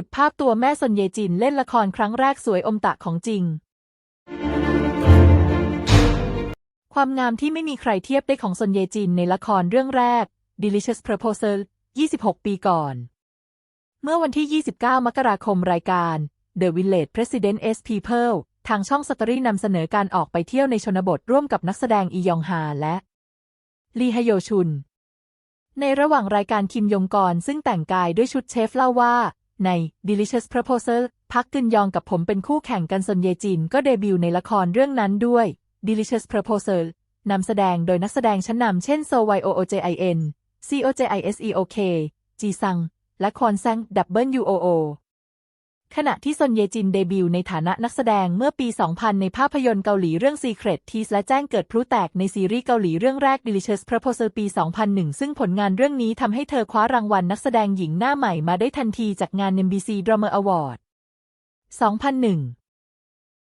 ขุดภาพตัวแม่ซนเยจินเล่นละครครั้งแรกสวยอมตะของจริง ความงามที่ไม่มีใครเทียบได้ของซนเยจินในละครเรื่องแรก Delicious Proposal 26 ปีก่อน เมื่อวันที่ 29 มกราคมรายการ The Village President S People ทางช่องสตอรี่นำเสนอการออกไปเที่ยวในชนบทร่วมกับนักแสดงอียองฮาและลีฮโยชุน ในระหว่างรายการคิมยงกรซึ่งแต่งกายด้วยชุดเชฟเล่าว่า ใน Delicious Proposal พักกึนยองกับผมเป็นคู่แข่งกันซนเยจินก็เดบิวต์ในละครเรื่องนั้นด้วย Delicious Proposal นำแสดงโดยนักแสดงชั้นนำเช่นโซไวโอโอเจไอเอ็นซีโอเจไอเอสอีโอเคจีซัง และคอนซังดับเบิลยูโอโอ ขณะที่ซนเยจินเดบิวต์ในฐานะนักแสดงเมื่อปี 2000 ในภาพยนตร์เกาหลีเรื่อง Secret t e a s และแจ้งเกิดพลุแตกในซีรีส์เกาหลีเรื่องแรก Delicious Proposal ปี 2001 ซึ่งผลงานเรื่องนี้ทำให้เธอคว้ารางวัลนักแสดงหญิงหน้าใหม่มาได้ทันทีจากงาน MBC Drama Award 2001